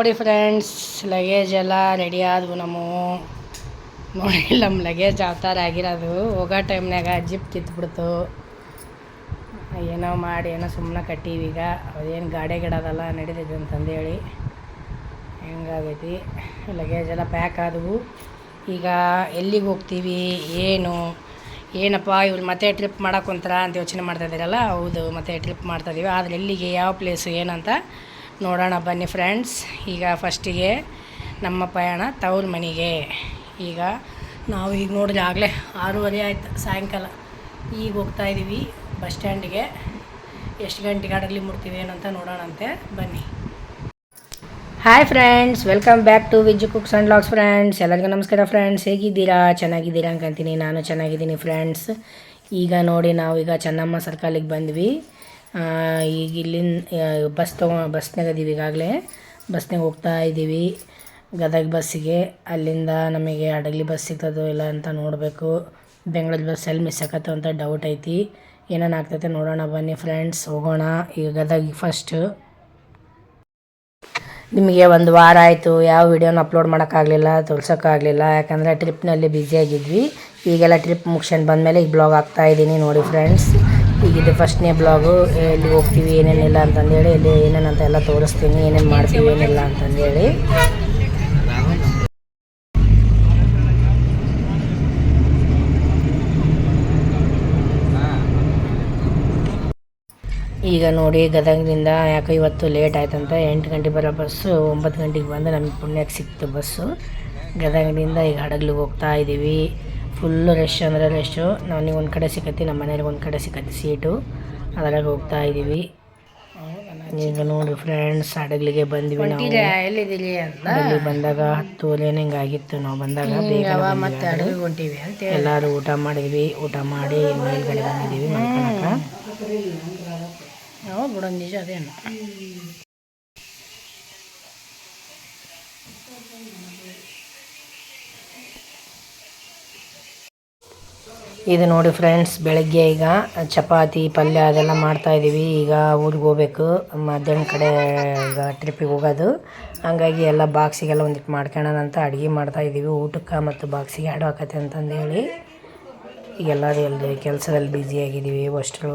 ನೋಡಿ friends luggage ಎಲ್ಲ ready ಆದವು ನಮ್ಮ. ನೋಡಿ ನಮ್ಮ ಲಗೇಜ್ ಅವತಾರ ಆಗಿರೋದು. ಹೋಗೋ ಟೈಮ್ನಾಗ ಜಿಪ್ ಕಿತ್ಬಿಡ್ತು. ಏನೋ ಮಾಡಿ, ಏನೋ ಸುಮ್ಮನೆ ಕಟ್ಟೀವಿ ಈಗ. ಅದೇನು ಗಾಡಿ ಗಿಡದಲ್ಲ ನಡೀತೈತಿ ಅಂತಂದೇಳಿ. ಹೆಂಗಾಗೈತಿ? ಲಗೇಜ್ ಎಲ್ಲ ಪ್ಯಾಕ್ ಆದವು. ಈಗ ಎಲ್ಲಿಗೆ ಹೋಗ್ತೀವಿ? ಏನು? ಏನಪ್ಪ, ಇವ್ರು ಮತ್ತೆ ಟ್ರಿಪ್ ಮಾಡಕ್ಕೆ ಅಂತ ಯೋಚನೆ ಮಾಡ್ತಾ ಇದ್ದೀರಲ್ಲ? ಹೌದು, ಮತ್ತೆ ಟ್ರಿಪ್ ಮಾಡ್ತಾಯಿದ್ದೀವಿ ಆದರೆ ಎಲ್ಲಿಗೆ, ಯಾವ ಪ್ಲೇಸು ಏನಂತ ನೋಡೋಣ ಬನ್ನಿ ಫ್ರೆಂಡ್ಸ್. ಈಗ ಫಸ್ಟಿಗೆ ನಮ್ಮ ಪಯಣ ತವ್ರ ಮನೆಗೆ. ಈಗ ನಾವು ಈಗ ನೋಡಿದ್ರೆ ಆಗಲೇ ಆರೂವರೆ ಆಯ್ತು ಸಾಯಂಕಾಲ. ಈಗ ಹೋಗ್ತಾ ಇದ್ದೀವಿ ಬಸ್ ಸ್ಟ್ಯಾಂಡಿಗೆ. ಎಷ್ಟು ಗಂಟೆಗೆ ಅಡಗಲಿ ಮುಡ್ತೀವಿ ಏನಂತ ನೋಡೋಣಂತೆ. ಬನ್ನಿ. Hi friends welcome back to Wiz cooks and logs friends ಎಲ್ಲರಿಗೂ ನಮಸ್ಕಾರ ಫ್ರೆಂಡ್ಸ್ ಹೇಗಿದ್ದೀರಾ? ಚೆನ್ನಾಗಿದ್ದೀರಾ ಅಂತೀನಿ ನಾನು ಚೆನ್ನಾಗಿದ್ದೀನಿ ಫ್ರೆಂಡ್ಸ್ ಈಗ ನೋಡಿ ನಾವು ಈಗ ಚೆನ್ನಮ್ಮ ಸರ್ಕಲಿಗೆ ಬಂದ್ವಿ. ಈಗ ಇಲ್ಲಿಂದ ಬಸ್ ತೊಗೊ ಬಸ್ನಾಗ ಇದೀವಿ ಈಗಾಗಲೇ. ಬಸ್ನಾಗ ಹೋಗ್ತಾ ಇದ್ದೀವಿ ಗದಗ ಬಸ್ಸಿಗೆ. ಅಲ್ಲಿಂದ ನಮಗೆ ಹಡಗಲಿ ಬಸ್ ಸಿಗ್ತದೋ ಇಲ್ಲ ಅಂತ ನೋಡಬೇಕು. ಬೆಂಗಳೂರು ಬಸ್ ಎಲ್ಲಿ ಮಿಸ್ ಆಗತ್ತೋ ಅಂತ ಡೌಟ್ ಐತಿ. ಏನೇನು ಆಗ್ತೈತೆ ನೋಡೋಣ ಬನ್ನಿ ಫ್ರೆಂಡ್ಸ್ ಹೋಗೋಣ. ಈಗ ಗದಗ ಫಸ್ಟು ನಿಮಗೆ ಒಂದು ವಾರ ಆಯಿತು. ಯಾವ ವಿಡಿಯೋನ ಅಪ್ಲೋಡ್ ಮಾಡೋಕ್ಕಾಗಲಿಲ್ಲ ತೋರ್ಸೋಕ್ಕಾಗಲಿಲ್ಲ ಯಾಕಂದರೆ ಟ್ರಿಪ್ನಲ್ಲಿ ಬ್ಯುಸಿಯಾಗಿದ್ವಿ ಈಗೆಲ್ಲ ಟ್ರಿಪ್ ಮುಗ್ಸ್ಕೊಂಡು ಬಂದಮೇಲೆ ಈಗ ಬ್ಲಾಗ್ ಆಗ್ತಾ ಇದ್ದೀನಿ ನೋಡಿ ಫ್ರೆಂಡ್ಸ್ ಈಗ ಇದು ಫಸ್ಟ್ನೇ ಬ್ಲಾಗು ಎಲ್ಲಿ ಹೋಗ್ತೀವಿ, ಏನೇನಿಲ್ಲ ಅಂತಂದೇಳಿ ಇಲ್ಲಿ ಏನೇನಂತ ಎಲ್ಲ ತೋರಿಸ್ತೀನಿ, ಏನೇನು ಮಾಡ್ತೀವಿ, ಏನಿಲ್ಲ ಅಂತಂದೇಳಿ. ಈಗ ನೋಡಿ, ಗದಗದಿಂದ ಯಾಕೋ ಇವತ್ತು ಲೇಟ್ ಆಯ್ತಂತ, ಎಂಟು ಗಂಟೆ ಬರೋ ಬಸ್ಸು ಒಂಬತ್ತು ಗಂಟೆಗೆ ಬಂದು ನಮಗೆ ಪುಣ್ಯಕ್ಕೆ ಸಿಕ್ತು ಬಸ್ಸು ಗದಗದಿಂದ ಈಗ ಹಡಗ್ಲಿಗೆ ಹೋಗ್ತಾ ಇದ್ದೀವಿ ಫುಲ್ಲು ರಶ್ ಅಂದರೆ ರಶ್ಶು ನನಗೆ ಒಂದು ಕಡೆ ಸಿಕ್ಕತ್ತಿ ನಮ್ಮ ಮನೆಯವ್ರಿಗೆ ಒಂದು ಕಡೆ ಸಿಕ್ಕತ್ತಿ ಸೀಟು ಅದರಾಗ ಹೋಗ್ತಾ ಇದ್ದೀವಿ ಈಗ ನೋಡಿ ಫ್ರೆಂಡ್ಸ್ ಹಡಗ್ಲಿಗೆ ಬಂದ್ವಿ ನಾವು. ಬಂದಾಗ ಹತ್ತು ಇಲ್ಲಿ ಬಂದಾಗ ಹತ್ತುವರೆನೇ ಹಿಂಗಾಗಿತ್ತು ನಾವು. ಬಂದಾಗ ಬೇಗ ಎಲ್ಲರೂ. ಊಟ ಮಾಡಿದ್ವಿ. ಊಟ ಮಾಡಿ ಮೇಲ್ಗಡೆ ಬಂದಿದ್ದೀವಿ ಮಲ್ಕೊಳಕ ನಾವು ಬಿಡೋದು ನಿಜ ಅದೇನು ಇದು ನೋಡಿ ಫ್ರೆಂಡ್ಸ್, ಬೆಳಗ್ಗೆ ಈಗ ಚಪಾತಿ, ಪಲ್ಯ ಅದೆಲ್ಲ ಮಾಡ್ತಾ ಇದ್ದೀವಿ ಈಗ ಊರಿಗೆ ಹೋಗ್ಬೇಕು. ಮಧ್ಯಾಹ್ನ ಕಡೆ ಈಗ ಟ್ರಿಪ್ಪಿಗೆ ಹೋಗೋದು. ಹಂಗಾಗಿ ಎಲ್ಲ ಬಾಕ್ಸಿಗೆಲ್ಲ ಒಂದಿಟ್ಟು ಮಾಡ್ಕೊಳ್ಳೋಣ ಅಂತ ಅಡುಗೆ ಮಾಡ್ತಾ ಇದ್ದೀವಿ ಊಟಕ್ಕೆ ಮತ್ತು ಬಾಕ್ಸಿಗೆ ಆಡೋ ಅಂತಂದು ಅಂತಂದೇಳಿ ಈಗ ಎಲ್ಲರೂ ಎಲ್ಲಿ ಕೆಲಸದಲ್ಲಿ ಬ್ಯುಸಿಯಾಗಿದ್ದೀವಿ ಅಷ್ಟರು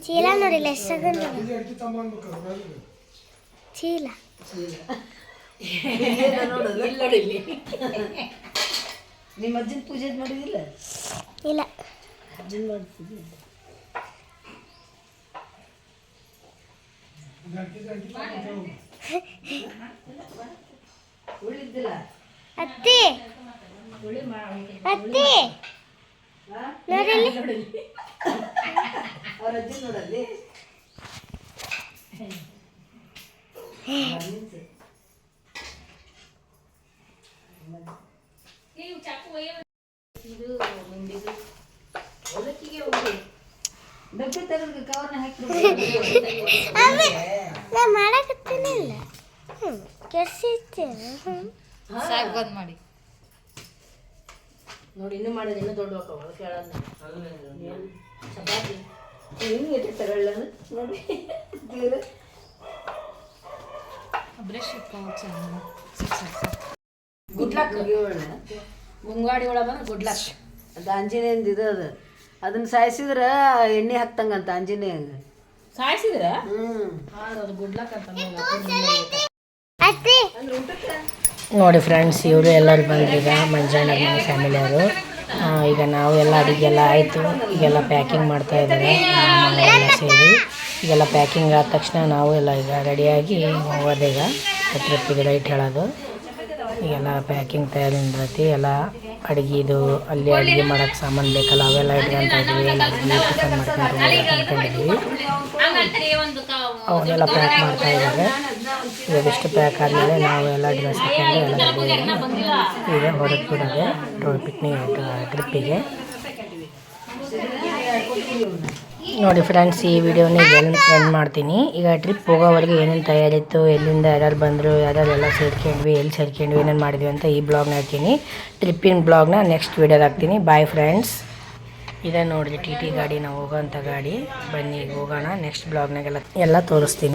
ಚೀಲ ನೋಡಿಲ್ಲ ಎಷ್ಟು ಚೀಲ. ನಿಮ್ಮ ಅಜ್ಜನ ಪೂಜೆ ಮಾಡಿದಿಲ್ಲ ಇಲ್ಲ. ಅಜ್ಜನ ಮಾಡ್ತಿದ್ದೆ ಅತ್ತೆ. ಅತ್ತಿ. ನೋಡಿಲ್ಲಿ. ಅವ್ರ ಅಜ್ಜಿ ನೋಡಲ್ಲಿ. ಡಬ್ಬಿ ತೆಗೆದು ಕವರ್ನ ಹಾಕಿ ಅಮ್ಮಿ ನಾ ಮಾಡಕತ್ತೀನಿಲ್ಲ ಹ್ಞೂ ಕೆಡ್ಸಿತ್ತೆ ಹ್ಞೂ ಸಾಕು ಬಂದ್ ಮಾಡಿ. ನೋಡಿ ಇನ್ನೂ ಮಾಡೋದು ಇನ್ನೂ ದೊಡ್ಡ ಹೋಗವ ಚಪಾತಿ. ಹಿಂಗೆ ತಗೊಳ್ಳ ನೋಡಿ. ದೇವ್ರು. ಬ್ರಷ್ ಗುಡ್ ಲಕ್ ಮುಂಗಾಡಿ ಒಳಗೆ ಬಂದ್ರೆ ಗುಡ್ ಲಕ್ ಅದು ಆಂಜನೇಯಂದು ಇದು ಅದು. ಅದನ್ನ ಸಾಯಿಸಿದ್ರೆ ಎಣ್ಣೆ ಹಾಕ್ತಂಗಂತ ಆಂಜನೇಯಂಗ. ಸಾಯಿಸಿದ್ರ? ಹ್ಞೂ ಅದು ಗುಡ್ ಲಕ್ ಅಂತ ನೋಡಿ ಫ್ರೆಂಡ್ಸ್ ಇವರು ಎಲ್ಲರೂ ಬಂದ್ರೀಗ ಮಂಜಾನ ಫ್ಯಾಮಿಲಿ ಅವರು. ಆ, ಈಗ ನಾವು ಎಲ್ಲ ಅಡುಗೆಲ್ಲ ಆಯಿತು. ಈಗೆಲ್ಲ ಪ್ಯಾಕಿಂಗ್ ಮಾಡ್ತಾ ಇದ್ದಾರೆ ಎಲ್ಲ ಸೇರಿ ಈಗೆಲ್ಲ ಪ್ಯಾಕಿಂಗ್ ಆದ ತಕ್ಷಣ ನಾವು ಎಲ್ಲ ಈಗ ರೆಡಿಯಾಗಿ ಹೋಗೋದೀಗ ಟ್ರಿಪ್ಪಿಗೆ ರೈಟ್ ಹೇಳೋದು. ಈಗೆಲ್ಲ ಪ್ಯಾಕಿಂಗ್ ತಯಾರಿ ತಯಾರಿಂದೈತಿ ಎಲ್ಲ ಅಡುಗೆದು ಅಲ್ಲಿ ಅಡುಗೆ ಮಾಡೋಕ್ಕೆ ಸಾಮಾನು ಬೇಕಲ್ಲ, ಅವೆಲ್ಲ ಇಟ್ಕೊಂತ ಇದ್ವಿ. ಎಲ್ಲ ಪ್ಯಾಕ್ ಮಾಡ್ತಾ ಇದ್ದಾರೆ. ಇದಿಷ್ಟು ಪ್ಯಾಕ್ ಆದಮೇಲೆ ನಾವು ಎಲ್ಲ ಡ್ರೆಸ್ ಹಾಕೊಂಡು ಎಲ್ಲ ಈಗ ಹೊರಗೆ ಟೂರ್ ಪಿಕ್ನಿಕ್ ಟ್ರಿಪ್ಪಿಗೆ ನೋಡಿ ಫ್ರೆಂಡ್ಸ್ ಈ ವಿಡಿಯೋನ ಎಲ್ಲಿ ಎಂಡ್ ಮಾಡ್ತೀನಿ. ಈಗ ಟ್ರಿಪ್ ಹೋಗೋವರೆಗೆ ಏನೇನು ತಯಾರಿತ್ತು, ಎಲ್ಲಿಂದ ಯಾರ್ಯಾರು ಬಂದರು ಯಾರ್ಯಾರೆಲ್ಲ ಸೇರ್ಕೊಂಡ್ವಿ, ಎಲ್ಲಿ ಸೇರ್ಕೊಂಡ್ವಿ, ಏನೇನು ಮಾಡಿದ್ವಿ ಅಂತ ಈ ಬ್ಲಾಗ್ನ ಹಾಕ್ತೀನಿ. ಟ್ರಿಪ್ಪಿನ ಬ್ಲಾಗ್ನ ನೆಕ್ಸ್ಟ್ ವೀಡಿಯೋಗೆ ಹಾಕ್ತೀನಿ. ಬಾಯ್ ಫ್ರೆಂಡ್ಸ್ ಇದೇ ನೋಡಿರಿ ಟಿ ಟಿ ಗಾಡಿ, ನಾವು ಹೋಗೋಂಥ ಗಾಡಿ. ಬನ್ನಿ ಹೋಗೋಣ. ನೆಕ್ಸ್ಟ್ ಬ್ಲಾಗ್ನಾಗೆಲ್ಲ ಎಲ್ಲ ತೋರಿಸ್ತೀನಿ.